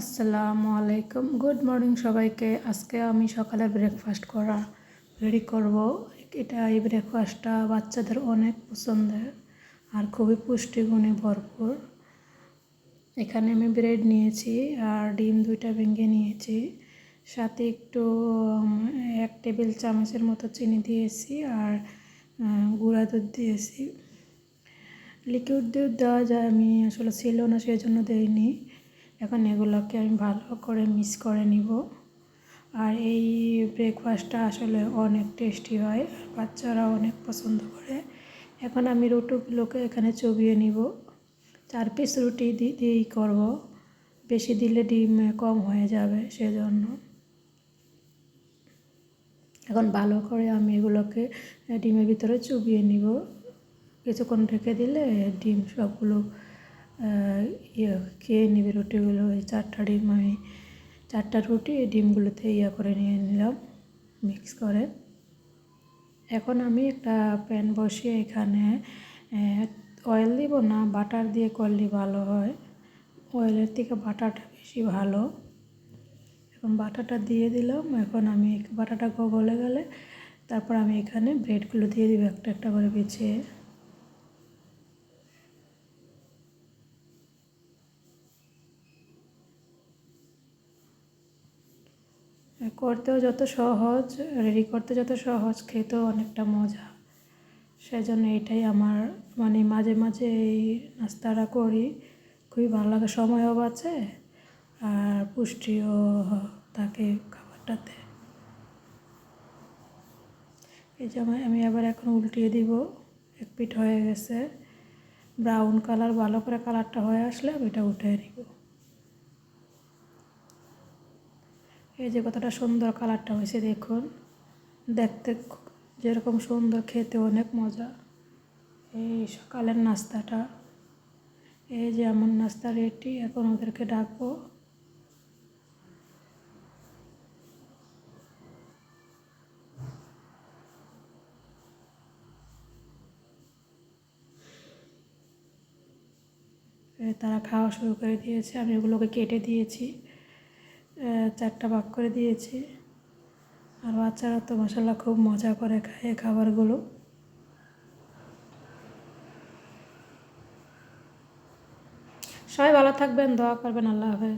আসসালামু আলাইকুম। Good morning সবাইকে। আজকে আমি সকালে ব্রেকফাস্ট করা রেডি করব। এটা এই ব্রেকফাস্টটা বাচ্চাদের অনেক পছন্দের আর খুবই পুষ্টিগুণে ভরপুর। এখানে আমি ব্রেড নিয়েছি আর ডিম দুইটা ভেঙে নিয়েছি। সাথে একটু এক টেবিল চামচের মতো চিনি দিয়েছি আর গুঁড়া দুধ দিয়েছি। লিকুইড দুধ দেওয়া যায়, আমি আসলে ছিল না সেই জন্য দেইনি। এখন এগুলোকে আমি ভালো করে মিক্স করে নিব। আর এই ব্রেকফাস্টটা আসলে অনেক টেস্টি হয়, আর বাচ্চারা অনেক পছন্দ করে। এখন আমি রুটিগুলোকে এখানে চবিয়ে নিব। চার পিস রুটি দিয়েই করব। বেশি দিলে ডিম কম হয়ে যাবে সেজন্য। এখন ভালো করে আমি এগুলোকে ডিমের ভিতরে চুবিয়ে নিব। কিছুক্ষণ ঢেকে দিলে ডিম সবগুলো ইয়ে খেয়ে নেবে রুটিগুলো, ওই চারটা ডিম আমি, চারটা রুটি ডিমগুলোতে ইয়ে করে নিয়ে নিলাম মিক্স করে। এখন আমি একটা প্যান বসিয়ে এখানে অয়েল দিব না বাটার দিয়ে করলে ভালো হয়। অয়েলের থেকে বাটারটা বেশি ভালো। এখন বাটাটা দিয়ে দিলাম, এখন আমি বাটাটা গলে গেলে, তারপর আমি এখানে ব্রেডগুলো দিয়ে দিব একটা একটা করে বিছিয়ে করতেও যত সহজ রেডি করতে যত সহজ, খেতেও অনেকটা মজা। সেজন্য এটাই আমার মানে মাঝে মাঝে এই নাস্তাটা করি। খুবই ভালো লাগে, সময়ও বাঁচে আর পুষ্টিও থাকে খাবারটাতে। এই যে আমি- আবার এখন উল্টিয়ে দিব, এক পিঠ হয়ে গেছে। ব্রাউন কালার ভালো করে কালারটা হয়ে আসলে আমি এটা উঠে নিব। এই যে কতটা সুন্দর কালারটা হয়েছে, দেখুন। দেখতে যেরকম সুন্দর, খেতে অনেক মজা। এই সকালের নাস্তাটা। এই যে আমার নাস্তা রেডি এখন ওদেরকে ডাকবো। তারা খাওয়া শুরু করে দিয়েছে। আমি ওগুলোকে কেটে দিয়েছি। চারটা ভাগ করে দিয়েছি। আর বাচ্চারা তো মশলা খুব মজা করে খায় খাবারগুলো। সবাই ভালো থাকবেন, দোয়া করবেন, আল্লাহ হাফেজ।